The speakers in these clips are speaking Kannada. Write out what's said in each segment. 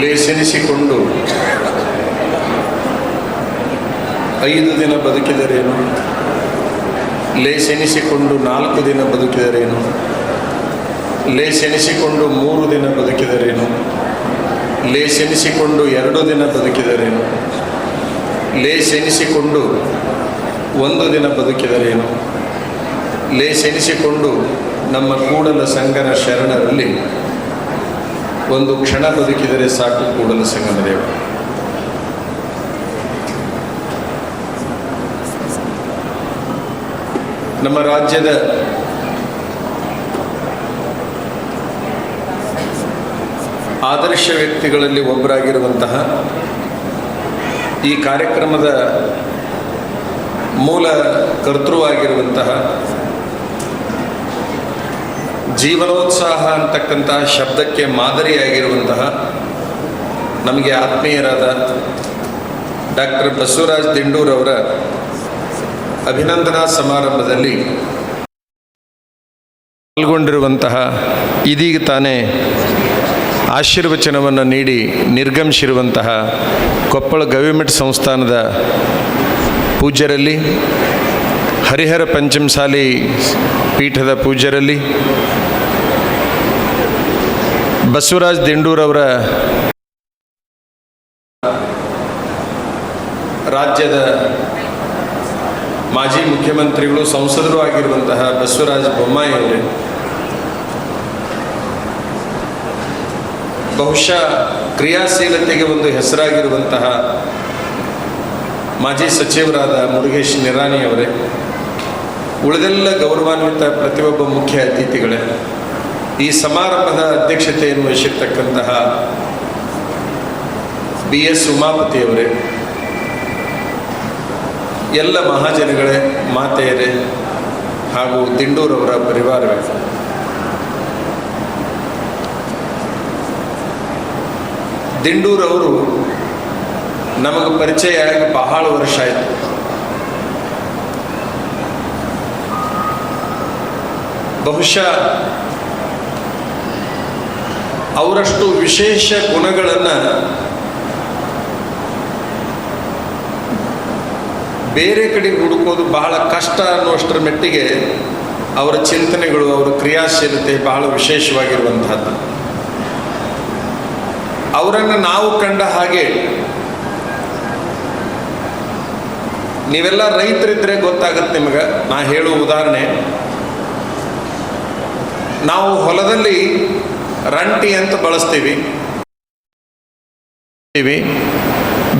ಲೇಸೆನಿಸಿಕೊಂಡು ಐದು ದಿನ ಬದುಕಿದರೇನು? ಲೇಸೆನಿಸಿಕೊಂಡು ನಾಲ್ಕು ದಿನ ಬದುಕಿದರೇನು? ಲೇಸೆನಿಸಿಕೊಂಡು ಮೂರು ದಿನ ಬದುಕಿದರೇನು? ಲೇಸೆನಿಸಿಕೊಂಡು ಎರಡು ದಿನ ಬದುಕಿದರೇನು? ಲೇಸೆನಿಸಿಕೊಂಡು ಒಂದು ದಿನ ಬದುಕಿದರೇನು? ಲೇಸೆನಿಸಿಕೊಂಡು ನಮ್ಮ ಕೂಡಲ ಸಂಗನ ಶರಣರಲ್ಲಿ ಒಂದು ಕ್ಷಣ ಬದುಕಿದರೆ ಸಾಕು ಕೂಡಲ ಸಂಗಮದೇವ. ನಮ್ಮ ರಾಜ್ಯದ ಆದರ್ಶ ವ್ಯಕ್ತಿಗಳಲ್ಲಿ ಒಬ್ಬರಾಗಿರುವಂತಹ ಈ ಕಾರ್ಯಕ್ರಮದ ಮೂಲ ಕರ್ತೃವಾಗಿರುವಂತಹ ಜೀವನೋತ್ಸಾಹ ಅಂತಕ್ಕಂತಹ ಶಬ್ದಕ್ಕೆ ಮಾದರಿಯಾಗಿರುವಂತಹ ನಮಗೆ ಆತ್ಮೀಯರಾದ ಡಾಕ್ಟರ್ ಬಸವರಾಜ್ ದಿಂಡೂರವರ ಅಭಿನಂದನಾ ಸಮಾರಂಭದಲ್ಲಿ ಪಾಲ್ಗೊಂಡಿರುವಂತಹ ಇದೀಗ ತಾನೇ ಆಶೀರ್ವಚನವನ್ನು ನೀಡಿ ನಿರ್ಗಮಿಸಿರುವಂತಹ ಕೊಪ್ಪಳ ಗವಿಮಠ ಸಂಸ್ಥಾನದ ಪೂಜ್ಯರಲ್ಲಿ ಹರಿಹರ ಪಂಚಮಸಾಲಿ ಪೀಠದ ಪೂಜ್ಯರಲ್ಲಿ ಬಸವರಾಜ್ ದಿಂಡೂರವರ ರಾಜ್ಯದ ಮಾಜಿ ಮುಖ್ಯಮಂತ್ರಿಗಳು ಸಂಸದರು ಆಗಿರುವಂತಹ ಬಸವರಾಜ ಬೊಮ್ಮಾಯಿ ಅವರೇ, ಬಹುಶಃ ಕ್ರಿಯಾಶೀಲತೆಗೆ ಒಂದು ಹೆಸರಾಗಿರುವಂತಹ ಮಾಜಿ ಸಚಿವರಾದ ಮುರುಗೇಶ್ ನಿರಾಣಿ ಅವರೇ ಉಳಿದೆಲ್ಲ ಗೌರವಾನ್ವಿತ ಪ್ರತಿಯೊಬ್ಬ ಮುಖ್ಯ ಅತಿಥಿಗಳೇ, ಈ ಸಮಾರಂಭದ ಅಧ್ಯಕ್ಷತೆಯನ್ನು ವಹಿಸಿರ್ತಕ್ಕಂತಹ ಬಿ ಎಸ್ ಉಮಾಪತಿಯವರೇ, ಎಲ್ಲ ಮಹಾಜನಗಳೇ, ಮಾತೆಯರೇ ಹಾಗೂ ದಿಂಡೂರವರ ಪರಿವಾರವೇ. ದಿಂಡೂರವರು ನಮಗೆ ಪರಿಚಯ ಆಗಿ ಬಹಳ ವರ್ಷ ಆಯಿತು. ಬಹುಶಃ ಅವರಷ್ಟು ವಿಶೇಷ ಗುಣಗಳನ್ನು ಬೇರೆ ಕಡೆ ಹುಡುಕೋದು ಬಹಳ ಕಷ್ಟ ಅನ್ನುವಷ್ಟರ ಮಟ್ಟಿಗೆ ಅವರ ಚಿಂತನೆಗಳು, ಅವರ ಕ್ರಿಯಾಶೀಲತೆ ಬಹಳ ವಿಶೇಷವಾಗಿರುವಂತಹದ್ದು. ಅವರನ್ನು ನಾವು ಕಂಡ ಹಾಗೆ ನೀವೆಲ್ಲ ರೈತರಿದ್ದರೆ ಗೊತ್ತಾಗತ್ತೆ ನಿಮಗೆ. ನಾ ಹೇಳುವ ಉದಾಹರಣೆ ನಾವು ಹೊಲದಲ್ಲಿ ರಂಟಿ ಅಂತ ಬಳಸ್ತೀವಿ.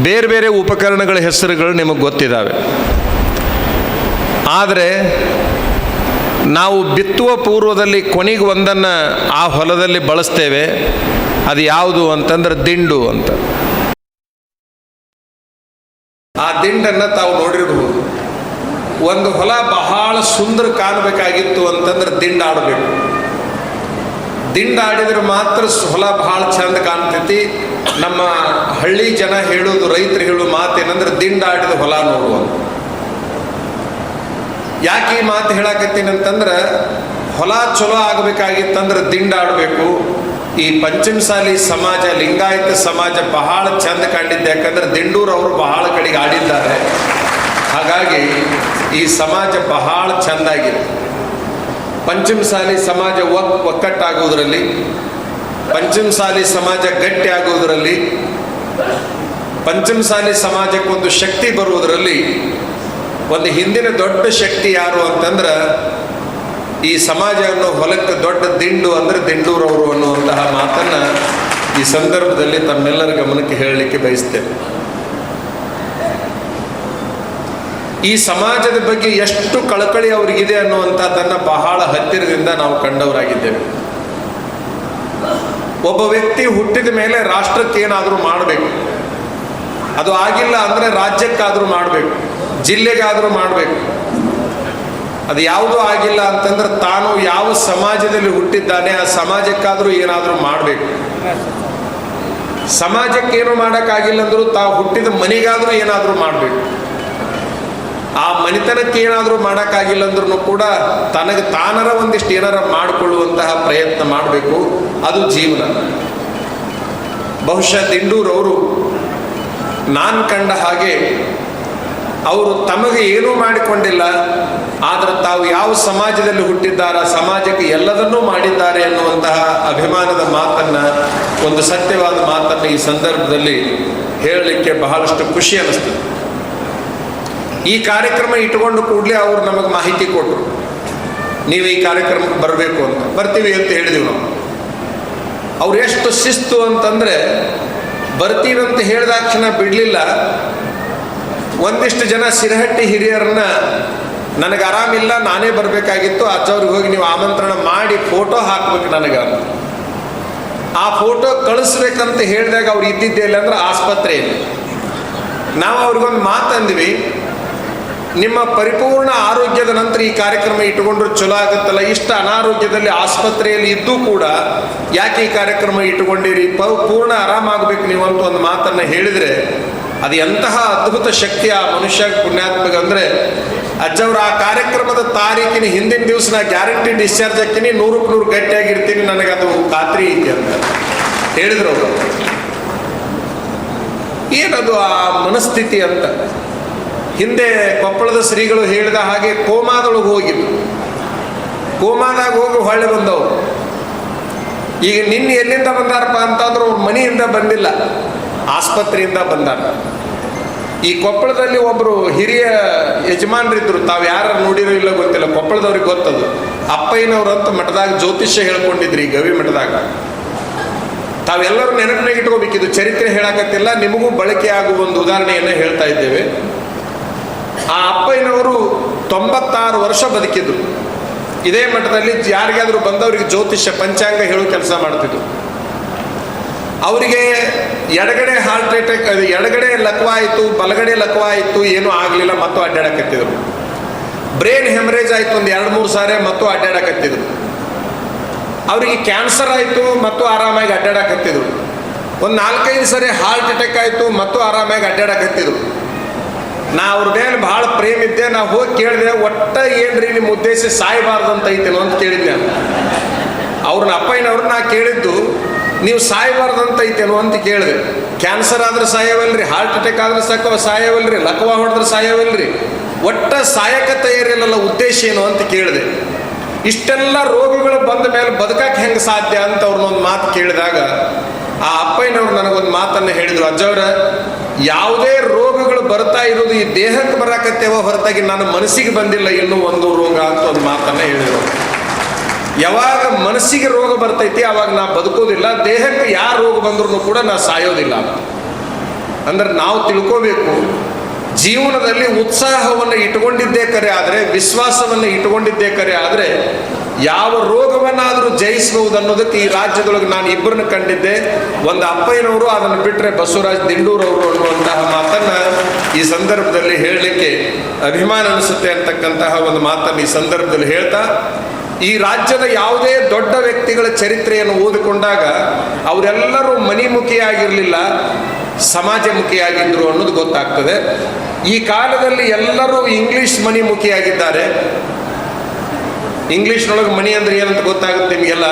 ಬೇರೆ ಬೇರೆ ಉಪಕರಣಗಳ ಹೆಸರುಗಳು ನಿಮಗೆ ಗೊತ್ತಿದ್ದಾವೆ ಆದರೆ ನಾವು ಬಿತ್ತುವ ಪೂರ್ವದಲ್ಲಿ ಕೊನೆಗೆ ಒಂದನ್ನು ಆ ಹೊಲದಲ್ಲಿ ಬಳಸ್ತೇವೆ. ಅದು ಯಾವುದು ಅಂತಂದ್ರೆ ದಿಂಡು ಅಂತ. ಆ ದಿಂಡನ್ನು ತಾವು ನೋಡಿರಬಹುದು. ಒಂದು ಹೊಲ ಬಹಳ ಸುಂದರ ಕಾಣಬೇಕಾಗಿತ್ತು ಅಂತಂದ್ರೆ ದಿಂಡ ಆಡಬೇಕು ದಿಂಡ ಆಡಿದ್ರೆ ಮಾತ್ರ ಹೊಲ ಬಹಳ ಚಂದ ಕಾಣ್ತೈತಿ. ನಮ್ಮ ಹಳ್ಳಿ ಜನ ಹೇಳೋದು, ರೈತರು ಹೇಳೋ ಮಾತೇನಂದ್ರೆ ದಿಂಡಾಡಿದ ಹೊಲ ನೋಡುವ ಯಾಕೆ ಈ ಮಾತು ಹೇಳಕತ್ತೀನಿ ಅಂತಂದ್ರೆ, ಹೊಲ ಚಲೋ ಆಗಬೇಕಾಗಿತ್ತಂದ್ರೆ ದಿಂಡಾಡಬೇಕು. ಈ ಪಂಚಮಸಾಲಿ ಸಮಾಜ, ಲಿಂಗಾಯತ ಸಮಾಜ ಬಹಳ ಚಂದ ಕಂಡಿದ್ದೆ ಯಾಕಂದ್ರೆ ದಿಂಡೂರು ಅವರು ಬಹಳ ಕಡೆಗೆ ಆಡಿದ್ದಾರೆ. ಹಾಗಾಗಿ ಈ ಸಮಾಜ ಬಹಳ ಚೆಂದಾಗಿದೆ. ಪಂಚಮಸಾಲಿ ಸಮಾಜ ಒಕ್ ಒಕ್ಕಟ್ಟಾಗುವುದರಲ್ಲಿ, ಪಂಚಮಸಾಲಿ ಸಮಾಜ ಗಟ್ಟಿ ಆಗುವುದರಲ್ಲಿ ಪಂಚಮಸಾಲಿ ಸಮಾಜಕ್ಕೊಂದು ಶಕ್ತಿ ಬರುವುದರಲ್ಲಿ, ಒಂದು ಹಿಂದಿನ ದೊಡ್ಡ ಶಕ್ತಿ ಯಾರು ಅಂತಂದ್ರೆ, ಈ ಸಮಾಜ ಅನ್ನೋ ಹೊಲಕ್ಕೆ ದೊಡ್ಡ ದಿಂಡು ಅಂದರೆ ದಿಂಡೂರವರು ಅನ್ನುವಂತಹ ಮಾತನ್ನು ಈ ಸಂದರ್ಭದಲ್ಲಿ ತಮ್ಮೆಲ್ಲರ ಗಮನಕ್ಕೆ ಹೇಳಲಿಕ್ಕೆ ಬಯಸ್ತೇನೆ. ಈ ಸಮಾಜದ ಬಗ್ಗೆ ಎಷ್ಟು ಕಳಕಳಿ ಅವರಿಗಿದೆ ಅನ್ನುವಂಥದ್ದನ್ನು ಬಹಳ ಹತ್ತಿರದಿಂದ ನಾವು ಕಂಡವರಾಗಿದ್ದೇವೆ. ಒಬ್ಬ ವ್ಯಕ್ತಿ ಹುಟ್ಟಿದ ಮೇಲೆ ರಾಷ್ಟ್ರಕ್ಕೆ ಏನಾದರೂ ಮಾಡಬೇಕು. ಅದು ಆಗಿಲ್ಲ ಅಂದರೆ ರಾಜ್ಯಕ್ಕಾದರೂ ಮಾಡಬೇಕು. ಜಿಲ್ಲೆಗಾದರೂ ಮಾಡಬೇಕು. ಅದು ಯಾವುದೂ ಆಗಿಲ್ಲ ಅಂತಂದ್ರೆ ತಾನು ಯಾವ ಸಮಾಜದಲ್ಲಿ ಹುಟ್ಟಿದ್ದಾನೆ, ಆ ಸಮಾಜಕ್ಕಾದರೂ ಏನಾದರೂ ಮಾಡಬೇಕು. ಸಮಾಜಕ್ಕೆ ಏನು ಮಾಡೋಕ್ಕಾಗಿಲ್ಲ ಅಂದರೂ ತಾವು ಹುಟ್ಟಿದ ಮನೆಗಾದರೂ ಏನಾದರೂ ಮಾಡಬೇಕು. ಆ ಮನೆತನಕ್ಕೆ ಏನಾದರೂ ಮಾಡೋಕ್ಕಾಗಿಲ್ಲ ಅಂದ್ರೂ ಕೂಡ ತನಗೆ ತಾನರ ಒಂದಿಷ್ಟು ಏನಾರ ಮಾಡಿಕೊಳ್ಳುವಂತಹ ಪ್ರಯತ್ನ ಮಾಡಬೇಕು. ಅದು ಜೀವನ. ಬಹುಶಃ ದಿಂಡೂರವರು ನಾನು ಕಂಡ ಹಾಗೆ ಅವರು ತಮಗೆ ಏನೂ ಮಾಡಿಕೊಂಡಿಲ್ಲ, ಆದರೆ ತಾವು ಯಾವ ಸಮಾಜದಲ್ಲಿ ಹುಟ್ಟಿದ್ದಾರೆ, ಸಮಾಜಕ್ಕೆ ಎಲ್ಲದನ್ನೂ ಮಾಡಿದ್ದಾರೆ ಎನ್ನುವಂತಹ ಅಭಿಮಾನದ ಮಾತನ್ನ, ಒಂದು ಸತ್ಯವಾದ ಮಾತನ್ನು ಈ ಸಂದರ್ಭದಲ್ಲಿ ಹೇಳಲಿಕ್ಕೆ ಬಹಳಷ್ಟು ಖುಷಿ ಅನ್ನಿಸ್ತದೆ. ಈ ಕಾರ್ಯಕ್ರಮ ಇಟ್ಟುಕೊಂಡು ಕೂಡಲೇ ಅವರು ನಮಗೆ ಮಾಹಿತಿ ಕೊಟ್ಟರು ನೀವು ಈ ಕಾರ್ಯಕ್ರಮಕ್ಕೆ ಬರಬೇಕು ಅಂತ. ಬರ್ತೀವಿ ಅಂತ ಹೇಳಿದೆವು ನಾವು. ಅವ್ರು ಎಷ್ಟು ಶಿಸ್ತು ಅಂತಂದರೆ, ಬರ್ತೀವಿ ಅಂತ ಹೇಳಿದಾಕ್ಷಣ ಬಿಡಲಿಲ್ಲ. ಒಂದಿಷ್ಟು ಜನ ಸಿರಹಟ್ಟಿ ಹಿರಿಯರನ್ನ, ನನಗೆ ಆರಾಮಿಲ್ಲ, ನಾನೇ ಬರಬೇಕಾಗಿತ್ತು, ಅಜ್ಜವ್ರಿಗೆ ಹೋಗಿ ನೀವು ಆಮಂತ್ರಣ ಮಾಡಿ ಫೋಟೋ ಹಾಕ್ಬೇಕು ನನಗೆ. ಆ ಫೋಟೋ ಕಳಿಸ್ಬೇಕಂತ ಹೇಳಿದಾಗ ಅವ್ರು ಇದ್ದಿದ್ದೇ ಇಲ್ಲ ಅಂದ್ರೆ ಆಸ್ಪತ್ರೆಯಲ್ಲಿ ನಾವು ಅವ್ರಿಗೊಂದು ಮಾತಂದ್ವಿ ನಿಮ್ಮ ಪರಿಪೂರ್ಣ ಆರೋಗ್ಯದ ನಂತರ ಈ ಕಾರ್ಯಕ್ರಮ ಇಟ್ಟುಕೊಂಡ್ರೆ ಚಲೋ ಆಗುತ್ತಲ್ಲ? ಇಷ್ಟ ಅನಾರೋಗ್ಯದಲ್ಲಿ ಆಸ್ಪತ್ರೆಯಲ್ಲಿ ಇದ್ದೂ ಕೂಡ ಯಾಕೆ ಈ ಕಾರ್ಯಕ್ರಮ ಇಟ್ಟುಕೊಂಡಿರಿ? ಪ- ಪೂರ್ಣ ಆರಾಮಾಗಬೇಕು ನೀವು ಅಂತ ಒಂದು ಮಾತನ್ನು ಹೇಳಿದರೆ ಅದು ಎಂತಹ ಅದ್ಭುತ ಶಕ್ತಿ ಆ ಮನುಷ್ಯ ಪುಣ್ಯಾತ್ಮಕ ಅಂದರೆ ಅಜ್ಜವ್ರ ಆ ಕಾರ್ಯಕ್ರಮದ ತಾರೀಕಿನ ಹಿಂದಿನ ದಿವಸ ನಾ ಗ್ಯಾರಂಟಿ ಡಿಸ್ಚಾರ್ಜ್ ಹಾಕಿನಿ ನೂರಕ್ಕೆ ನೂರು ಗಟ್ಟಿಯಾಗಿರ್ತೀನಿ, ನನಗೆ ಅದು ಖಾತ್ರಿ ಇದೆ ಅಂತ ಹೇಳಿದ್ರು ಅವರು. ಏನದು ಆ ಮನಸ್ಥಿತಿ ಅಂತ? ಹಿಂದೆ ಕೊಪ್ಪಳದ ಶ್ರೀಗಳು ಹೇಳಿದ ಹಾಗೆ ಕೋಮಾದೊಳಗೆ ಹೋಗಿದ್ದು ಕೋಮಾದಾಗ ಹೋಗಿ ಹೊಳ್ಳೆ ಬಂದವರು. ಈಗ ನಿನ್ನೆ ಎಲ್ಲಿಂದ ಬಂದಾರಪ್ಪ ಅಂತಂದ್ರೆ ಅವ್ರ ಮನೆಯಿಂದ ಬಂದಿಲ್ಲ. ಆಸ್ಪತ್ರೆಯಿಂದ ಬಂದಾರ. ಈ ಕೊಪ್ಪಳದಲ್ಲಿ ಒಬ್ಬರು ಹಿರಿಯ ಯಜಮಾನರಿದ್ರು. ತಾವು ಯಾರು ನೋಡಿರೋ ಇಲ್ಲ ಗೊತ್ತಿಲ್ಲ. ಕೊಪ್ಪಳದವ್ರಿಗೆ ಗೊತ್ತದು. ಅಪ್ಪಯ್ಯನವ್ರು ಅಂತ ಮಠದಾಗ ಜ್ಯೋತಿಷ್ಯ ಹೇಳ್ಕೊಂಡಿದ್ರಿ ಈ ಗವಿ ಮಠದಾಗ. ತಾವೆಲ್ಲರೂ ನೆನಪಿನಾಗ ಇಟ್ಕೋಬೇಕಿದು. ಚರಿತ್ರೆ ಹೇಳಕತ್ತಿಲ್ಲ. ನಿಮಗೂ ಬಳಕೆ ಆಗುವ ಒಂದು ಉದಾಹರಣೆಯನ್ನು ಹೇಳ್ತಾ ಇದ್ದೇವೆ. ಆ ಅಪ್ಪಯ್ಯನವರು ತೊಂಬತ್ತಾರು ವರ್ಷ ಬದುಕಿದ್ರು. ಇದೇ ಮಠದಲ್ಲಿ ಯಾರಿಗಾದರೂ ಬಂದವರಿಗೆ ಜ್ಯೋತಿಷ್ಯ ಪಂಚಾಂಗ ಹೇಳೋ ಕೆಲಸ ಮಾಡ್ತಿದ್ರು. ಅವರಿಗೆ ಎಡಗಡೆ ಹಾರ್ಟ್ ಅಟ್ಯಾಕ್ ಎಡಗಡೆ ಲಕ್ವ ಆಯಿತು, ಬಲಗಡೆ ಲಕ್ವ ಆಯಿತು, ಏನೂ ಆಗಲಿಲ್ಲ, ಮತ್ತು ಅಡ್ಡಾಡಕತ್ತಿದ್ರು. ಬ್ರೈನ್ ಹೆಮರೇಜ್ ಆಯಿತು ಒಂದು ಎರಡು ಮೂರು ಸಾರಿ, ಮತ್ತು ಅಡ್ಡಾಡಕತ್ತಿದ್ರು. ಅವರಿಗೆ ಕ್ಯಾನ್ಸರ್ ಆಯಿತು, ಮತ್ತು ಆರಾಮಾಗಿ ಅಡ್ಡಾಡಕತ್ತಿದ್ರು. ಒಂದು ನಾಲ್ಕೈದು ಸಾರಿ ಹಾರ್ಟ್ ಅಟ್ಯಾಕ್ ಆಯಿತು, ಮತ್ತು ಆರಾಮಾಗಿ ಅಡ್ಡಾಡಕತ್ತಿದ್ರು. ನಾ ಅವ್ರ ಮೇಲೆ ಭಾಳ ಪ್ರೇಮ ಇದ್ದೆ, ನಾ ಹೋಗಿ ಕೇಳಿದೆ ಒಟ್ಟ ಏನ್ರಿ ನಿಮ್ಮ ಉದ್ದೇಶ ಸಾಯಬಾರ್ದು ಅಂತ ಐತೇನೋ ಅಂತ ಕೇಳಿದ್ದೆ ನಾನು. ಅವ್ರನ್ನ ಅಪ್ಪಯ್ಯನವ್ರನ್ನ ನಾ ಕೇಳಿದ್ದು, ನೀವು ಸಾಯಬಾರ್ದು ಅಂತ ಐತೇನೋ ಅಂತ ಕೇಳಿದೆ. ಕ್ಯಾನ್ಸರ್ ಆದ್ರೆ ಸಾಯವಲ್ರಿ ಹಾರ್ಟ್ ಅಟ್ಯಾಕ್ ಆದ್ರೆ ಸಾಕ ಸಾಯವಲ್ರಿ, ಲಕ್ವ ಹೊಡೆದ್ರೆ ಸಾಯವಲ್ರಿ. ಒಟ್ಟ ಸಾಯಕ ತಯಾರಿಲ್ಲಲ್ಲ ಉದ್ದೇಶ ಏನು ಅಂತ ಕೇಳಿದೆ. ಇಷ್ಟೆಲ್ಲ ರೋಗಗಳು ಬಂದ ಮೇಲೆ ಬದುಕಕ್ಕೆ ಹೆಂಗೆ ಸಾಧ್ಯ? ಅಂತ ಅವ್ರನ್ನೊಂದು ಮಾತು ಕೇಳಿದಾಗ, ಆ ಅಪ್ಪಯ್ಯನವ್ರು ನನಗೊಂದು ಮಾತನ್ನು ಹೇಳಿದರು, ಅಜ್ಜವ್ರ ಯಾವುದೇ ರೋಗಗಳು ಬರ್ತಾ ಇರೋದು ಈ ದೇಹಕ್ಕೆ ಬರಾಕತ್ತೇವೋ ಹೊರತಾಗಿ ನನ್ನ ಮನಸ್ಸಿಗೆ ಬಂದಿಲ್ಲ ಇನ್ನೂ ಒಂದು ರೋಗ ಅಂತ ಒಂದು ಮಾತನ್ನ ಹೇಳಿದ್ರು. ಯಾವಾಗ ಮನಸ್ಸಿಗೆ ರೋಗ ಬರ್ತೈತಿ, ಅವಾಗ ನಾ ಬದುಕೋದಿಲ್ಲ. ದೇಹಕ್ಕೆ ಯಾವ ರೋಗ ಬಂದ್ರೂ ಕೂಡ ನಾ ಸಾಯೋದಿಲ್ಲ. ಅಂದ್ರೆ ನಾವು ತಿಳ್ಕೋಬೇಕು ಜೀವನದಲ್ಲಿ ಉತ್ಸಾಹವನ್ನು ಇಟ್ಕೊಂಡಿದ್ದೇ ಕರೆ ಆದರೆ, ವಿಶ್ವಾಸವನ್ನು ಇಟ್ಕೊಂಡಿದ್ದೇ ಕರೆ ಆದರೆ, ಯಾವ ರೋಗವನ್ನಾದರೂ ಜಯಿಸಬಹುದು ಅನ್ನೋದಕ್ಕೆ ಈ ರಾಜ್ಯದೊಳಗೆ ನಾನು ಇಬ್ಬರನ್ನ ಕಂಡಿದ್ದೆ. ಒಂದು ಅಪ್ಪಯ್ಯನವರು, ಅದನ್ನು ಬಿಟ್ಟರೆ ಬಸವರಾಜ್ ದಿಂಡೂರವರು ಅನ್ನುವಂತಹ ಮಾತನ್ನು ಈ ಸಂದರ್ಭದಲ್ಲಿ ಹೇಳಲಿಕ್ಕೆ ಅಭಿಮಾನ ಅನಿಸುತ್ತೆ ಅಂತಕ್ಕಂತಹ ಒಂದು ಮಾತನ್ನು ಈ ಸಂದರ್ಭದಲ್ಲಿ ಹೇಳ್ತಾ, ಈ ರಾಜ್ಯದ ಯಾವುದೇ ದೊಡ್ಡ ವ್ಯಕ್ತಿಗಳ ಚರಿತ್ರೆಯನ್ನು ಓದಿಕೊಂಡಾಗ ಅವರೆಲ್ಲರೂ ಮನಿಮುಖಿಯಾಗಿರಲಿಲ್ಲ ಸಮಾಜಮುಖಿಯಾಗಿದ್ದರು ಅನ್ನೋದು ಗೊತ್ತಾಗ್ತದೆ. ಈ ಕಾಲದಲ್ಲಿ ಎಲ್ಲರೂ ಇಂಗ್ಲಿಷ್ ಮನಿಮುಖಿಯಾಗಿದ್ದಾರೆ ಇಂಗ್ಲಿಷ್ನೊಳಗೆ ಮನಿ ಅಂದ್ರೆ ಏನಂತ ಗೊತ್ತಾಗುತ್ತೆ ನಿಮಗೆಲ್ಲ?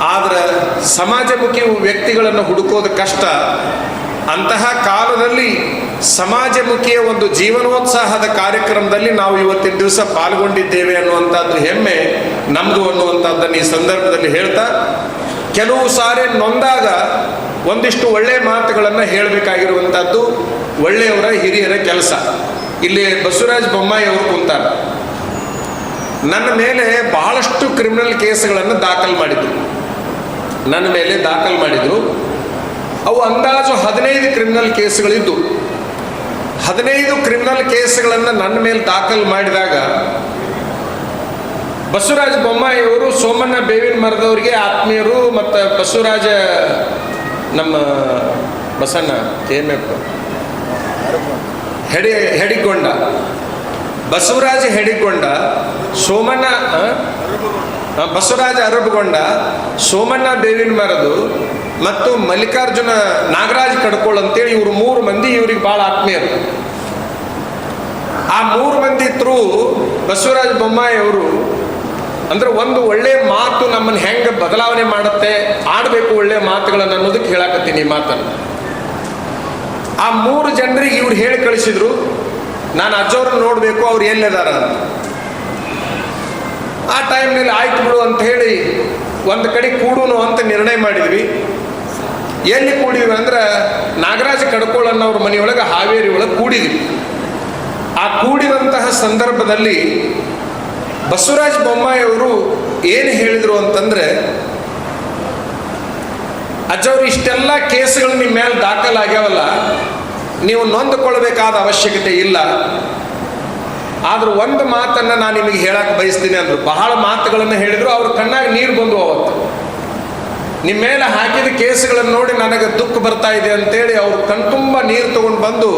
ಆದರೆ ಸಮಾಜಮುಖಿ ವ್ಯಕ್ತಿಗಳನ್ನು ಹುಡುಕೋದು ಕಷ್ಟ. ಅಂತಹ ಕಾಲದಲ್ಲಿ ಸಮಾಜಮುಖಿಯ ಒಂದು ಜೀವನೋತ್ಸಾಹದ ಕಾರ್ಯಕ್ರಮದಲ್ಲಿ ನಾವು ಇವತ್ತಿನ ದಿವಸ ಪಾಲ್ಗೊಂಡಿದ್ದೇವೆ ಅನ್ನುವಂಥದ್ದು ಹೆಮ್ಮೆ ನಮ್ಮದು ಅನ್ನುವಂಥದ್ದನ್ನು ಈ ಸಂದರ್ಭದಲ್ಲಿ ಹೇಳ್ತಾ, ಕೆಲವು ಸಾರಿ ನೊಂದಾಗ ಒಂದಿಷ್ಟು ಒಳ್ಳೆಯ ಮಾತುಗಳನ್ನು ಹೇಳಬೇಕಾಗಿರುವಂಥದ್ದು ಒಳ್ಳೆಯವರ ಹಿರಿಯರ ಕೆಲಸ. ಇಲ್ಲಿ ಬಸವರಾಜ ಬೊಮ್ಮಾಯಿ ಅವರು ಕುಂತಾರೆ. ನನ್ನ ಮೇಲೆ ಬಹಳಷ್ಟು ಕ್ರಿಮಿನಲ್ ಕೇಸ್ಗಳನ್ನು ದಾಖಲು ಮಾಡಿದರು. ನನ್ನ ಮೇಲೆ ದಾಖಲು ಮಾಡಿದರು. ಅವು ಅಂದಾಜು ಹದಿನೈದು ಕ್ರಿಮಿನಲ್ ಕೇಸ್ಗಳಿದ್ದು. ಹದಿನೈದು ಕ್ರಿಮಿನಲ್ ಕೇಸ್ಗಳನ್ನು ನನ್ನ ಮೇಲೆ ದಾಖಲು ಮಾಡಿದಾಗ ಬಸವರಾಜ ಬೊಮ್ಮಾಯಿಯವರು ಸೋಮಣ್ಣ ಬೇವಿನ ಮರದವರಿಗೆ ಆತ್ಮೀಯರು ಮತ್ತು ಬಸವರಾಜ ನಮ್ಮ ಬಸಣ್ಣ ಕೇಮಪ್ಪ ಹೆಡಿ, ಹೆಡಿಕೊಂಡ. ಬಸವರಾಜ ಹೆಡಿಕೊಂಡ, ಸೋಮಣ್ಣ ಬಸವರಾಜ ಅರಬಗೊಂಡ ಸೋಮಣ್ಣ ಬೇವಿನ ಮರದು, ಮತ್ತು ಮಲ್ಲಿಕಾರ್ಜುನ ನಾಗರಾಜ್ ಕಡ್ಕೋಳ್ ಅಂತೇಳಿ ಇವರು ಮೂರು ಮಂದಿ ಇವ್ರಿಗೆ ಭಾಳ ಆತ್ಮೀಯರು. ಆ ಮೂರು ಮಂದಿ ಥ್ರೂ ಬಸವರಾಜ ಬೊಮ್ಮಾಯಿ ಅವರು ಅಂದ್ರೆ ಒಂದು ಒಳ್ಳೆ ಮಾತು ನಮ್ಮನ್ನು ಹೆಂಗೆ ಬದಲಾವಣೆ ಮಾಡುತ್ತೆ, ಆಡಬೇಕು ಒಳ್ಳೆ ಮಾತುಗಳನ್ನು ಅನ್ನೋದಕ್ಕೆ ಹೇಳಕತ್ತೀನಿ ಈ ಮಾತನ್ನು. ಆ ಮೂರು ಜನರಿಗೆ ಇವ್ರು ಹೇಳಿ ಕಳಿಸಿದ್ರು, ನಾನು ಅಜ್ಜವ್ರನ್ನ ನೋಡಬೇಕು, ಅವ್ರು ಎಲ್ಲಿದಾರ ಅಂತ. ಆ ಟೈಮ್ನಲ್ಲಿ ಆಯ್ತು ಬಿಡು ಅಂತ ಹೇಳಿ ಒಂದು ಕಡೆ ಕೂಡುನು ಅಂತ ನಿರ್ಣಯ ಮಾಡಿದ್ವಿ. ಎಲ್ಲಿ ಕೂಡಿದ್ವಿ ಅಂದ್ರೆ ನಾಗರಾಜ ಕಡ್ಕೋಳ್ ಅನ್ನೋರ ಮನೆಯೊಳಗೆ ಹಾವೇರಿ ಒಳಗೆ ಕೂಡಿದ್ವಿ. ಆ ಕೂಡಿದಂತಹ ಸಂದರ್ಭದಲ್ಲಿ ಬಸವರಾಜ ಬೊಮ್ಮಾಯಿ ಅವರು ಏನು ಹೇಳಿದರು ಅಂತಂದರೆ, ಅಜ್ಜವ್ರು ಇಷ್ಟೆಲ್ಲ ಕೇಸ್ಗಳು ನಿಮ್ಮ ಮೇಲೆ ದಾಖಲಾಗ್ಯಾವಲ್ಲ ನೀವು ನೊಂದುಕೊಳ್ಬೇಕಾದ ಅವಶ್ಯಕತೆ ಇಲ್ಲ. ಆದರೂ ಒಂದು ಮಾತನ್ನು ನಾನು ನಿಮಗೆ ಹೇಳಕ್ಕೆ ಬಯಸ್ತೀನಿ ಅಂದರು. ಬಹಳ ಮಾತುಗಳನ್ನು ಹೇಳಿದರು, ಅವ್ರ ಕಣ್ಣಾಗಿ ನೀರು ಬಂದು ಅವತ್ತು ನಿಮ್ಮ ಮೇಲೆ ಹಾಕಿದ ಕೇಸ್ಗಳನ್ನು ನೋಡಿ ನನಗೆ ದುಃಖ ಬರ್ತಾ ಇದೆ ಅಂತೇಳಿ ಅವ್ರು ಕಣ್ತುಂಬ ನೀರು ತೊಗೊಂಡು ಬಂದು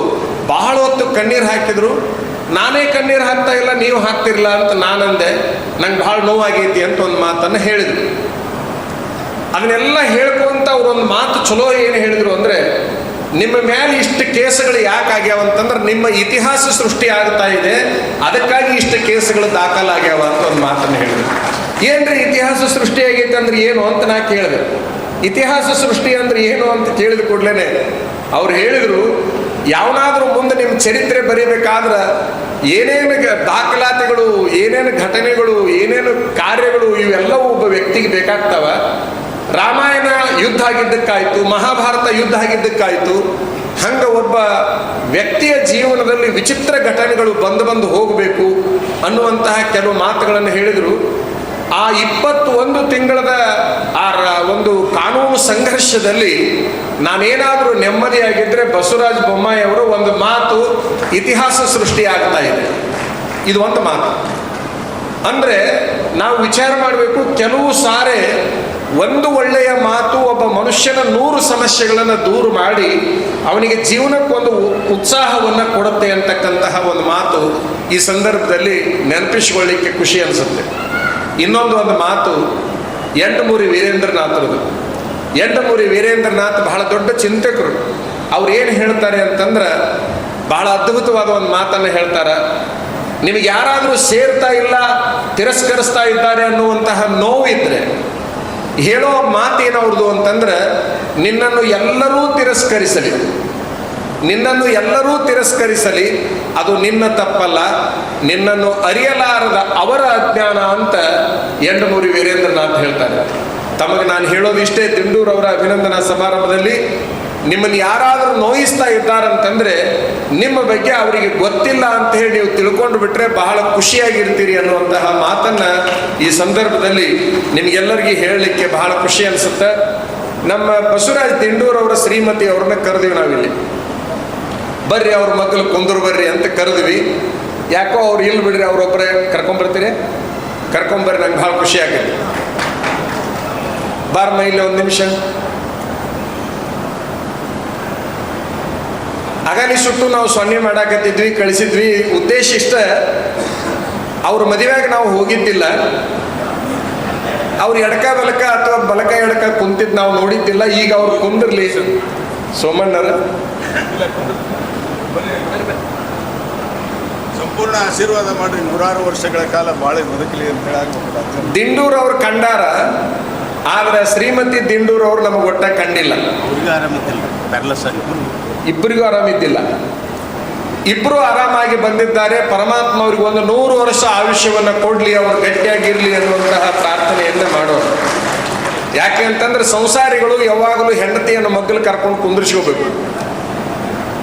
ಬಹಳ ಹೊತ್ತು ಕಣ್ಣೀರು ಹಾಕಿದ್ರು. ನಾನೇ ಕಣ್ಣೀರು ಹಾಕ್ತಾ ಇಲ್ಲ ನೀವು ಹಾಕ್ತಿರ್ಲ ಅಂತ ನಾನಂದೆ, ನಂಗೆ ಭಾಳ ನೋವಾಗೈತಿ ಅಂತ ಒಂದು ಮಾತನ್ನು ಹೇಳಿದರು. ಅದನ್ನೆಲ್ಲ ಹೇಳ್ಕೊಂತ ಅವ್ರೊಂದು ಮಾತು ಚಲೋ ಏನು ಹೇಳಿದ್ರು ಅಂದ್ರೆ, ನಿಮ್ಮ ಮೇಲೆ ಇಷ್ಟು ಕೇಸುಗಳು ಯಾಕೆ ಆಗ್ಯಾವ ಅಂತಂದ್ರೆ ನಿಮ್ಮ ಇತಿಹಾಸ ಸೃಷ್ಟಿ ಆಗ್ತಾ ಇದೆ, ಅದಕ್ಕಾಗಿ ಇಷ್ಟು ಕೇಸುಗಳು ದಾಖಲಾಗ್ಯಾವ ಅಂತ ಒಂದು ಮಾತನ್ನು ಹೇಳಿದ್ರು. ಏನ್ರಿ ಇತಿಹಾಸ ಸೃಷ್ಟಿ ಆಗೈತೆ ಅಂದ್ರೆ ಏನು ಅಂತ ನಾ ಕೇಳಿದೆ. ಇತಿಹಾಸ ಸೃಷ್ಟಿ ಅಂದ್ರೆ ಏನು ಅಂತ ಕೇಳಿದ ಕೂಡಲೇ ಅವ್ರು ಹೇಳಿದ್ರು ಯಾವನಾದ್ರೂ ಮುಂದೆ ನಿಮ್ಮ ಚರಿತ್ರೆ ಬರೀಬೇಕಾದ್ರೆ ಏನೇನು ದಾಖಲಾತಿಗಳು, ಏನೇನು ಘಟನೆಗಳು, ಏನೇನು ಕಾರ್ಯಗಳು ಇವೆಲ್ಲವೂ ಒಬ್ಬ ವ್ಯಕ್ತಿಗೆ ಬೇಕಾಗ್ತವ. ರಾಮಾಯಣ ಯುದ್ಧ ಆಗಿದ್ದಕ್ಕಾಯ್ತು, ಮಹಾಭಾರತ ಯುದ್ಧ ಆಗಿದ್ದಕ್ಕಾಯ್ತು, ಹಂಗ ಒಬ್ಬ ವ್ಯಕ್ತಿಯ ಜೀವನದಲ್ಲಿ ವಿಚಿತ್ರ ಘಟನೆಗಳು ಬಂದು ಬಂದು ಹೋಗಬೇಕು ಅನ್ನುವಂತಹ ಕೆಲವು ಮಾತುಗಳನ್ನು ಹೇಳಿದರು. ಆ ಇಪ್ಪತ್ತೊಂದು ತಿಂಗಳದ ಆ ಒಂದು ಕಾನೂನು ಸಂಘರ್ಷದಲ್ಲಿ ನಾನೇನಾದರೂ ನೆಮ್ಮದಿಯಾಗಿದ್ದರೆ ಬಸವರಾಜ ಬೊಮ್ಮಾಯಿ ಅವರು ಒಂದು ಮಾತು ಇತಿಹಾಸ ಸೃಷ್ಟಿಯಾಗ್ತಾ ಇದೆ. ಇದು ಒಂದು ಮಾತು. ಅಂದರೆ ನಾವು ವಿಚಾರ ಮಾಡಬೇಕು, ಕೆಲವು ಸಾರೆ ಒಂದು ಒಳ್ಳೆಯ ಮಾತು ಒಬ್ಬ ಮನುಷ್ಯನ ನೂರು ಸಮಸ್ಯೆಗಳನ್ನು ದೂರು ಮಾಡಿ ಅವನಿಗೆ ಜೀವನಕ್ಕೊಂದು ಉತ್ಸಾಹವನ್ನು ಕೊಡುತ್ತೆ ಅಂತಕ್ಕಂತಹ ಒಂದು ಮಾತು ಈ ಸಂದರ್ಭದಲ್ಲಿ ನೆನಪಿಸಿಕೊಳ್ಳಿಕ್ಕೆ ಖುಷಿ ಅನಿಸುತ್ತೆ. ಇನ್ನೊಂದು ಒಂದು ಮಾತು ಎಂಟಮೂರಿ ವೀರೇಂದ್ರನಾಥರದು. ಎಂಟಮೂರಿ ವೀರೇಂದ್ರನಾಥ್ ಬಹಳ ದೊಡ್ಡ ಚಿಂತಕರು. ಅವ್ರು ಏನು ಹೇಳ್ತಾರೆ ಅಂತಂದ್ರೆ, ಬಹಳ ಅದ್ಭುತವಾದ ಒಂದು ಮಾತನ್ನು ಹೇಳ್ತಾರೆ. ನಿಮಗೆ ಯಾರಾದರೂ ಸೇರ್ತಾ ಇಲ್ಲ, ತಿರಸ್ಕರಿಸ್ತಾ ಇದ್ದಾರೆ ಅನ್ನುವಂತಹ ನೋವಿದ್ರೆ, ಹೇಳೋ ಮಾತೇನವ್ರದು ಅಂತಂದ್ರೆ, ನಿನ್ನನ್ನು ಎಲ್ಲರೂ ತಿರಸ್ಕರಿಸಲಿ. ನಿನ್ನನ್ನು ಎಲ್ಲರೂ ತಿರಸ್ಕರಿಸಲಿ, ಅದು ನಿನ್ನ ತಪ್ಪಲ್ಲ, ನಿನ್ನನ್ನು ಅರಿಯಲಾರದ ಅವರ ಅಜ್ಞಾನ ಅಂತ ಎಂಡಮೂರಿ ವೀರೇಂದ್ರನಾಥ್ ಹೇಳ್ತಾರೆ. ತಮಗೆ ನಾನು ಹೇಳೋದು ಇಷ್ಟೇ ದಿಂಡೂರವರ ಅಭಿನಂದನಾ ಸಮಾರಂಭದಲ್ಲಿ ನಿಮ್ಮನ್ನು ಯಾರಾದರೂ ನೋಯಿಸ್ತಾ ಇದ್ದಾರಂತಂದ್ರೆ ನಿಮ್ಮ ಬಗ್ಗೆ ಅವರಿಗೆ ಗೊತ್ತಿಲ್ಲ ಅಂತ ಹೇಳಿ ನೀವು ತಿಳ್ಕೊಂಡು ಬಿಟ್ರೆ ಬಹಳ ಖುಷಿಯಾಗಿರ್ತೀರಿ ಅನ್ನುವಂತಹ ಮಾತನ್ನ ಈ ಸಂದರ್ಭದಲ್ಲಿ ನಿಮ್ಗೆಲ್ಲರಿಗೂ ಹೇಳಲಿಕ್ಕೆ ಬಹಳ ಖುಷಿ ಅನಿಸುತ್ತೆ. ನಮ್ಮ ಬಸವರಾಜ್ ದಿಂಡೂರವರ ಶ್ರೀಮತಿ ಅವ್ರನ್ನ ಕರೆದಿವಿ ನಾವಿಲ್ಲಿ. ಬರ್ರಿ ಅವ್ರ ಮಕ್ಕಳು ಕುಂದ್ರು ಬರ್ರಿ ಅಂತ ಕರೆದ್ವಿ. ಯಾಕೋ ಅವ್ರು ಇಲ್ಲಿ ಬಿಡ್ರಿ ಅವ್ರೊಬ್ಬರೇ ಕರ್ಕೊಂಬರ್ತೀರಿ ಕರ್ಕೊಂಬರ್ರಿ ನಂಗೆ ಭಾಳ ಖುಷಿ ಆಗೈತೆ ಬಾರಮ್ಮ ಇಲ್ಲಿ ಒಂದು ನಿಮಿಷ. ಅಗಲಿ ಸುಟ್ಟು ನಾವು ಸೊನ್ನೆ ಮಾಡಾಕತ್ತಿದ್ವಿ, ಕಳಿಸಿದ್ವಿ. ಉದ್ದೇಶ ಇಷ್ಟ, ಅವ್ರ ಮದುವೆಗೆ ನಾವು ಹೋಗಿದ್ದಿಲ್ಲ. ಅವ್ರು ಎಡಕ ಬಲಕ ಅಥವಾ ಬಲಕ ಎಡಕ ಕುಂತಿದ್ದು ನಾವು ನೋಡಿದ್ದಿಲ್ಲ. ಈಗ ಅವ್ರು ಕುಂದಿರ್ಲಿ. ಸೋಮಣ್ಣರ ಸಂಪೂರ್ಣ ಆಶೀರ್ವಾದ ಮಾಡಿ ನೂರಾರು ವರ್ಷಗಳ ಕಾಲ ಬಾಳೆ ಬದುಕಲಿ ಅಂತ ಹೇಳಿ ದಿಂಡೂರ್ ಅವ್ರು ಕಂಡಾರ? ಆದ್ರೆ ಶ್ರೀಮತಿ ದಿಂಡೂರ್ ಅವ್ರು ನಮಗೆ ಒಟ್ಟ ಕಂಡಿಲ್ಲ ಅವ್ರಿಗೆ ಆರಾಮಿದ್ದಿಲ್ಲ ಪ್ಯಾರ್ಲಸ್ ಆಗಿ ಇಬ್ಬರಿಗೂ ಆರಾಮಿದ್ದಿಲ್ಲ ಇಬ್ಬರು ಆರಾಮಾಗಿ ಬಂದಿದ್ದಾರೆ. ಪರಮಾತ್ಮ ಅವ್ರಿಗೆ ಒಂದು ನೂರು ವರ್ಷ ಆಯುಷ್ಯವನ್ನು ಕೊಡ್ಲಿ ಅವರು ಗಟ್ಟಿಯಾಗಿರ್ಲಿ ಅನ್ನುವಂತಹ ಪ್ರಾರ್ಥನೆಯನ್ನ ಮಾಡೋರು. ಯಾಕೆ ಅಂತಂದ್ರೆ ಸಂಸಾರಿಗಳು ಯಾವಾಗಲೂ ಹೆಂಡತಿಯನ್ನು ಮಗ್ಗಲು ಕರ್ಕೊಂಡು ಕುಂದಿರ್ಸ್ಕೋಬೇಕು.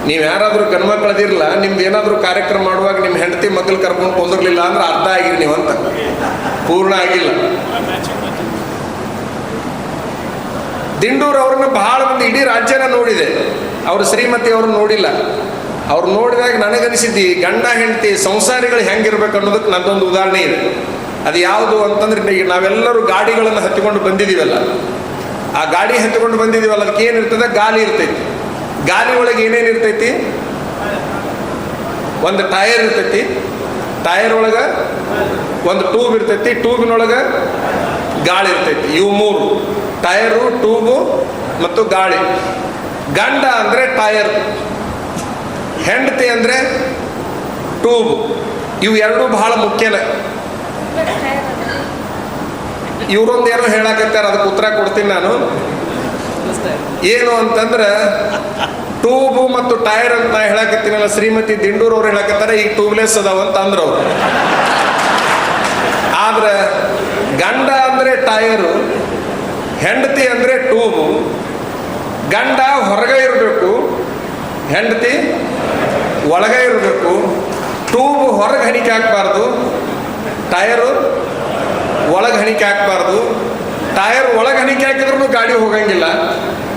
ನೀವು ಯಾರಾದರೂ ಗಂಡ್ಮಕ್ಳದಿರಲ್ಲ ನಿಮ್ದು ಏನಾದರೂ ಕಾರ್ಯಕ್ರಮ ಮಾಡುವಾಗ ನಿಮ್ಮ ಹೆಂಡತಿ ಮಕ್ಕಳು ಕರ್ಕೊಂಡು ಕುಂದಿರ್ಲಿಲ್ಲ ಅಂದ್ರೆ ಅರ್ಧ ಆಗಿರಿ ನೀವು ಅಂತ. ಪೂರ್ಣ ಆಗಿಲ್ಲ. ದಿಂಡೂರ್ ಅವ್ರನ್ನ ಬಹಳ ಮಂದಿ ಇಡೀ ರಾಜ್ಯನ ನೋಡಿದೆ. ಅವ್ರ ಶ್ರೀಮತಿ ಅವ್ರನ್ನ ನೋಡಿಲ್ಲ. ಅವ್ರು ನೋಡಿದಾಗ ನನಗನಿಸಿದ್ದಿ, ಗಂಡ ಹೆಂಡತಿ ಸಂಸಾರಿಗಳು ಹೆಂಗಿರ್ಬೇಕು ಅನ್ನೋದಕ್ಕೆ ನಂದೊಂದು ಉದಾಹರಣೆ ಇದೆ. ಅದು ಯಾವುದು ಅಂತಂದ್ರೆ ನಾವೆಲ್ಲರೂ ಗಾಡಿಗಳನ್ನು ಹತ್ತಿಕೊಂಡು ಬಂದಿದ್ದೀವಲ್ಲ ಆ ಗಾಡಿ ಹತ್ತಿಕೊಂಡು ಬಂದಿದ್ದೀವಲ್ಲ ಅದಕ್ಕೆ ಏನಿರ್ತದೆ? ಗಾಲಿ ಇರ್ತೈತಿ. ಗಾಲಿ ಒಳಗೆ ಏನೇನು ಇರ್ತೈತಿ? ಒಂದು ಟೈರ್ ಇರ್ತೈತಿ. ಟೈರ್ ಒಳಗೆ ಒಂದು ಟ್ಯೂಬ್ ಇರ್ತೈತಿ. ಟ್ಯೂಬಿನೊಳಗೆ ಗಾಳಿ ಇರ್ತೈತಿ. ಇವು ಮೂರು. ಟೈರು, ಟ್ಯೂಬು ಮತ್ತು ಗಾಳಿ. ಗಂಡ ಅಂದರೆ ಟೈರ್. ಹೆಂಡತಿ ಅಂದರೆ ಟ್ಯೂಬ್. ಇವು ಎರಡೂ ಬಹಳ ಮುಖ್ಯನೇ. ಇವ್ರೊಂದು ಏನೋ ಹೇಳಕತ್ತಾರ, ಅದಕ್ಕೆ ಉತ್ತರ ಕೊಡ್ತೀನಿ ನಾನು. ಏನು ಅಂತಂದ್ರೆ ಟ್ಯೂಬು ಮತ್ತು ಟೈರ್ ಅಂತ ನಾ ಹೇಳಕತ್ತೀನಲ್ಲ, ಶ್ರೀಮತಿ ದಿಂಡೂರ್ ಅವ್ರು ಹೇಳಕತ್ತಾರೆ, ಈಗ ಟ್ಯೂಬ್ಲೆಸ್ ಅದಾವ ಅಂತ ಅಂದ್ರು ಅವ್ರು. ಆದ್ರೆ ಗಂಡ ಅಂದ್ರೆ ಟೈರು, ಹೆಂಡತಿ ಅಂದ್ರೆ ಟ್ಯೂಬು ಗಂಡ ಹೊರಗೆ ಇರಬೇಕು, ಹೆಂಡತಿ ಒಳಗೆ ಇರಬೇಕು. ಟ್ಯೂಬು ಹೊರಗೆ ಹಣಿಕೆ ಹಾಕ್ಬಾರ್ದು ಟೈರು ಒಳಗೆ ಹಣಿಕೆ ಹಾಕ್ಬಾರ್ದು ಟಯರ್ ಒಳಗೆ ಹನಿಕೆ ಹಾಕಿದ್ರು ಗಾಡಿ ಹೋಗಂಗಿಲ್ಲ.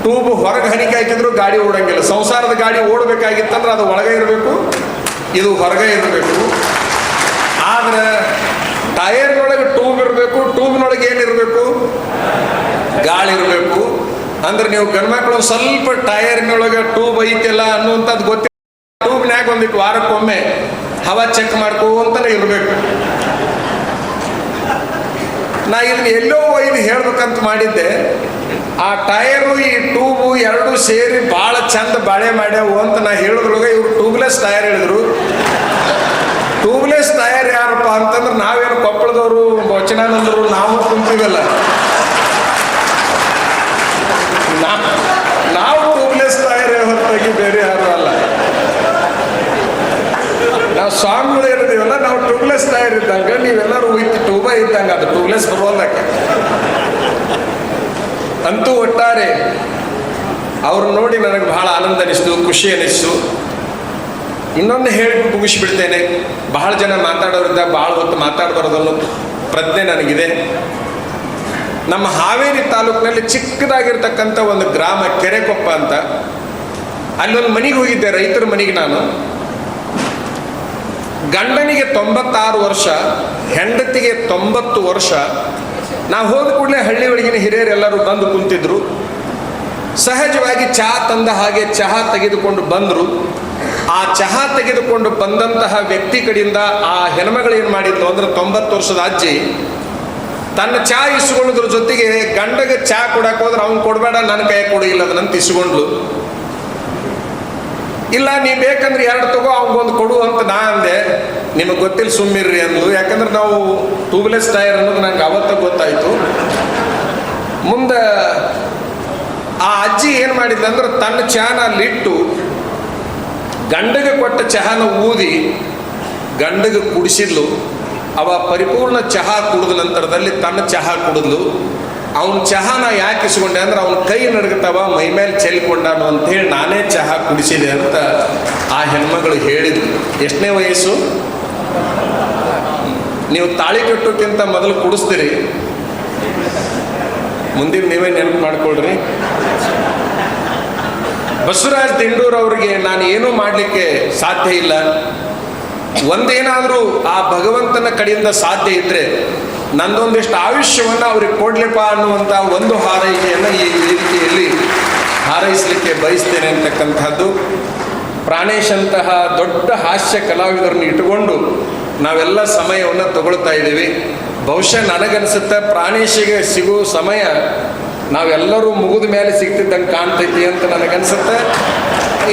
ಟ್ಯೂಬ್ ಹೊರಗೆ ಹನಿಕೆ ಹಾಕಿದ್ರು ಗಾಡಿ ಓಡಂಗಿಲ್ಲ. ಸಂಸಾರದ ಗಾಡಿ ಓಡಬೇಕಾಗಿತ್ತಂದ್ರೆ ಅದು ಒಳಗೆ ಇರಬೇಕು, ಇದು ಹೊರಗೆ ಇರಬೇಕು. ಆದ್ರೆ ಟೈರ್ನೊಳಗೆ ಟ್ಯೂಬ್ ಇರಬೇಕು ಟ್ಯೂಬ್ನೊಳಗೆ ಏನಿರಬೇಕು ಗಾಳಿ ಇರಬೇಕು. ಅಂದ್ರೆ ನೀವು ಗಂಡ್ಮಕ್ಳು ಸ್ವಲ್ಪ ಟಯರ್ನೊಳಗೆ ಟ್ಯೂಬ್ ಐತಿಲ್ಲ ಅನ್ನುವಂಥದ್ದು ಗೊತ್ತಿಲ್ಲ. ಟ್ಯೂಬ್ನ್ಯಾಗ ಒಂದಿಟ್ಟು ವಾರಕ್ಕೊಮ್ಮೆ ಹವಾ ಚೆಕ್ ಮಾಡ್ಕೋ ಅಂತಲೇ ಇರಬೇಕು. ನಾ ಇದನ್ನ ಎಲ್ಲೋ ಒಯ್ದು ಹೇಳ್ಬೇಕಂತ ಮಾಡಿದ್ದೆ. ಆ ಟೈರು, ಈ ಟ್ಯೂಬು ಎರಡು ಸೇರಿ ಭಾಳ ಚಂದ ಬಾಳೆ ಮಾಡ್ಯಾವು ಅಂತ ನಾ ಹೇಳಿದ್ರೊಳಗೆ ಇವ್ರು ಟ್ಯೂಬ್ಲೆಸ್ ಟೈರ್ ಹೇಳಿದ್ರು. ಟ್ಯೂಬ್ಲೆಸ್ ಟೈರ್ ಯಾರಪ್ಪ ಅಂತಂದ್ರೆ ನಾವೇನು ಕೊಪ್ಪಳದವರು ವಚನಾನಂದರು ನಾವು ಕುಂತೀವಲ್ಲ. ನಾವು ಟ್ಯೂಬ್ಲೆಸ್ ಟೈರ್ ಹೊರತಾಗಿ ಬೇರೆ ಯಾರು ಅಲ್ಲ ನಾವು ಸ್ವಾಮಿಗಳು ಹೇಳಿದೀವಲ್ಲ ನಾವು ಟ್ಯೂಬ್ಲೆಸ್ ಟೈರ್ ಇದ್ದಂಗ ನೀವೆಲ್ಲರೂ ವಿತ್ ಟೂಬ ಇದ್ದಂಗ ಅದು ಟ್ಯೂಬ್ಲೆಸ್ ಬರೋದಕ್ಕೆ ಅಂತೂ ಒಟ್ಟಾರೆ ಅವ್ರು ನೋಡಿ ನನಗೆ ಬಹಳ ಆನಂದ ಅನಿಸ್ತು, ಖುಷಿ ಅನಿಸ್ತು. ಇನ್ನೊಂದು ಹೇಳಿ ಮುಗಿಸ್ಬಿಡ್ತೇನೆ. ಬಹಳ ಜನ ಮಾತಾಡೋರಿದ್ದ ಬಹಳ ಹೊತ್ತು ಮಾತಾಡಬಾರ್ದು ಅನ್ನೋ ಪ್ರಜ್ಞೆ ನನಗಿದೆ. ನಮ್ಮ ಹಾವೇರಿ ತಾಲೂಕಿನಲ್ಲಿ ಚಿಕ್ಕದಾಗಿರ್ತಕ್ಕಂಥ ಒಂದು ಗ್ರಾಮ ಕೆರೆಕೊಪ್ಪ ಅಂತ. ಅಲ್ಲೊಂದು ಮನೆಗೆ ಹೋಗಿದ್ದೆ, ರೈತರ ಮನೆಗೆ ನಾನು. ಗಂಡನಿಗೆ ತೊಂಬತ್ತಾರು ವರ್ಷ, ಹೆಂಡತಿಗೆ ತೊಂಬತ್ತು ವರ್ಷ. ನಾವು ಹೋದ ಕೂಡಲೇ ಹಳ್ಳಿ ಒಳಗಿನ ಹಿರಿಯರೆಲ್ಲರೂ ಬಂದು ಕುಂತಿದ್ರು. ಸಹಜವಾಗಿ ಚಹಾ ತಂದ ಹಾಗೆ ಚಹಾ ತೆಗೆದುಕೊಂಡು ಬಂದರು. ಆ ಚಹಾ ತೆಗೆದುಕೊಂಡು ಬಂದಂತಹ ವ್ಯಕ್ತಿ ಕಡೆಯಿಂದ ಆ ಹೆಣ್ಮಗಳು ಏನು ಮಾಡಿದ್ಲು ಅಂದ್ರೆ ತೊಂಬತ್ತು ವರ್ಷದ ಅಜ್ಜಿ, ತನ್ನ ಚಹಾ ಇಸ್ಕೊಳ್ಳೋದ್ರ ಜೊತೆಗೆ ಗಂಡಗೆ ಚಹಾ ಕೊಡಕ್ಕೆ ಹೋದ್ರೆ ಅವ್ನು ಕೊಡಬೇಡ ನನ್ನ ಕೈ ಕೊಡು ಅದನ್ನಂತ ಇಸ್ಕೊಂಡ್ಲು ಇಲ್ಲ, ನೀ ಬೇಕಂದ್ರೆ ಎರಡು ತಗೋ, ಅವ್ನಿಗೊಂದು ಕೊಡು ಅಂತ ನಾ ಅಂದೆ. ನಿಮಗೆ ಗೊತ್ತಿಲ್ಲ ಸುಮ್ಮಿರ್ರಿ ಅಂದ್ಲು ಯಾಕಂದ್ರೆ ನಾವು ಟ್ಯೂಬ್ಲೆಸ್ ಟೈರ್ ಅನ್ನೋದು ನಂಗೆ ಅವತ್ತ ಗೊತ್ತಾಯ್ತು. ಮುಂದೆ ಆ ಅಜ್ಜಿ ಏನು ಮಾಡಿದ್ಲು ಅಂದ್ರೆ ತನ್ನ ಚಹಾನ ಅಲ್ಲಿಟ್ಟು ಗಂಡಗೆ ಕೊಟ್ಟ ಚಹಾನ ಊದಿ ಗಂಡಗೆ ಕುಡಿಸಿದ್ಲು. ಅವ ಪರಿಪೂರ್ಣ ಚಹಾ ಕುಡಿದ ನಂತರದಲ್ಲಿ ತನ್ನ ಚಹಾ ಕುಡಿದ್ಲು. ಅವನ ಚಹಾನ ಯಾಕೆ ಇಸ್ಕೊಂಡೆ ಅಂದ್ರೆ ಅವನ ಕೈ ನಡಗತ್ತವ ಮೈ ಮೇಲೆ ಚೆಲ್ಕೊಂಡಾನು ಅಂತ ಹೇಳಿ ನಾನೇ ಚಹಾ ಕುಡಿಸಿದೆ ಅಂತ ಆ ಹೆಣ್ಮಗಳು ಹೇಳಿದ್ರು. ಎಷ್ಟನೇ ವಯಸ್ಸು? ನೀವು ತಾಳಿ ಕಟ್ಟೋಕ್ಕಿಂತ ಮೊದಲು ಕುಡಿಸ್ತೀರಿ. ಮುಂದಿನ ನೀವೇ ನೆನಪು ಮಾಡ್ಕೊಳ್ರಿ. ಬಸವರಾಜ್ ದಿಂಡೂರ್ ಅವರಿಗೆ ನಾನು ಏನೂ ಮಾಡಲಿಕ್ಕೆ ಸಾಧ್ಯ ಇಲ್ಲ. ಒಂದೇನಾದರೂ ಆ ಭಗವಂತನ ಕಡೆಯಿಂದ ಸಾಧ್ಯ ಇದ್ರೆ ನಂದೊಂದಿಷ್ಟು ಆಯುಷ್ಯವನ್ನು ಅವ್ರಿಗೆ ಕೊಡ್ಲಿಪ್ಪ ಅನ್ನುವಂಥ ಒಂದು ಹಾರೈಕೆಯನ್ನು ಈ ವೇದಿಕೆಯಲ್ಲಿ ಹಾರೈಸಲಿಕ್ಕೆ ಬಯಸ್ತೇನೆ ಅಂತಕ್ಕಂಥದ್ದು. ಪ್ರಾಣೇಶಂತಹ ದೊಡ್ಡ ಹಾಸ್ಯ ಕಲಾವಿದರನ್ನು ಇಟ್ಟುಕೊಂಡು ನಾವೆಲ್ಲ ಸಮಯವನ್ನು ತಗೊಳ್ತಾ ಇದ್ದೀವಿ. ಬಹುಶಃ ನನಗನ್ಸುತ್ತೆ ಪ್ರಾಣೇಶಿಗೆ ಸಿಗೋ ಸಮಯ ನಾವೆಲ್ಲರೂ ಮುಗಿದ ಮೇಲೆ ಸಿಗ್ತಿದ್ದಂಗೆ ಕಾಣ್ತೈತಿ ಅಂತ ನನಗನ್ಸುತ್ತೆ.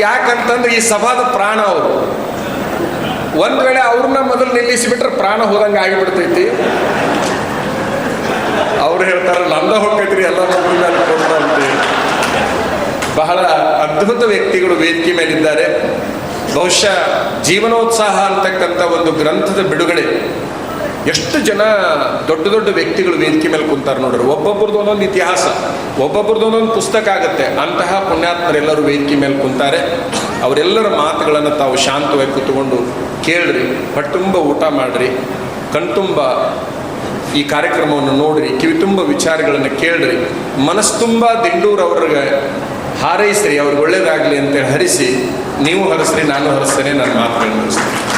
ಯಾಕಂತಂದ್ರೆ ಈ ಸಭಾದ ಪ್ರಾಣ ಅವರು. ಒಂದ್ ವೇಳೆ ಅವ್ರನ್ನ ಮೊದಲು ನಿಲ್ಲಿಸಿಬಿಟ್ರೆ ಪ್ರಾಣ ಹೋದಂಗೆ ಆಗಿಬಿಡ್ತೈತಿ. ಅವ್ರು ಹೇಳ್ತಾರೆ ನಂದ ಹೋಗ್ತೈತ್ರಿ ಎಲ್ಲ ಕೊಡ್ತಾ ಬಹಳ ಅದ್ಭುತ ವ್ಯಕ್ತಿಗಳು ವೇದಿಕೆ ಮೇಲಿದ್ದಾರೆ. ಬಹುಶಃ ಜೀವನೋತ್ಸಾಹ ಅಂತಕ್ಕಂಥ ಒಂದು ಗ್ರಂಥದ ಬಿಡುಗಡೆ ಎಷ್ಟು ಜನ ದೊಡ್ಡ ದೊಡ್ಡ ವ್ಯಕ್ತಿಗಳು ವೇದಿಕೆ ಮೇಲೆ ಕುಂತಾರೆ ನೋಡ್ರಿ. ಒಬ್ಬೊಬ್ರದ್ದು ಒಂದೊಂದು ಇತಿಹಾಸ, ಒಬ್ಬೊಬ್ರದ್ದು ಒಂದೊಂದು ಪುಸ್ತಕ ಆಗುತ್ತೆ. ಅಂತಹ ಪುಣ್ಯಾತ್ಮರೆಲ್ಲರೂ ವೇದಿಕೆ ಮೇಲೆ ಕುಂತಾರೆ. ಅವರೆಲ್ಲರ ಮಾತುಗಳನ್ನು ತಾವು ಶಾಂತವಾಗಿ ಕೂತ್ಕೊಂಡು ಕೇಳ್ರಿ ಹೊಟ್ಟುಂಬ ಊಟ ಮಾಡ್ರಿ ಕಣ್ತುಂಬ ಈ ಕಾರ್ಯಕ್ರಮವನ್ನು ನೋಡ್ರಿ ಕಿವಿ ತುಂಬ ವಿಚಾರಗಳನ್ನು ಕೇಳ್ರಿ. ಮನಸ್ತುಂಬ ದಿಂಡೂರ್ ಅವ್ರಿಗೆ ಹಾರೈಸ್ರಿ, ಅವ್ರಿಗೆ ಒಳ್ಳೇದಾಗಲಿ ಅಂತೇಳಿ ಹರಿಸಿ, ನೀವು ಹರಿಸ್ರಿ, ನಾನು ಹರಿಸ್ತೇನೆ, ನನ್ನ ಮಾತುಗಳನ್ನು ಮುಗಿಸ್ತೇನೆ.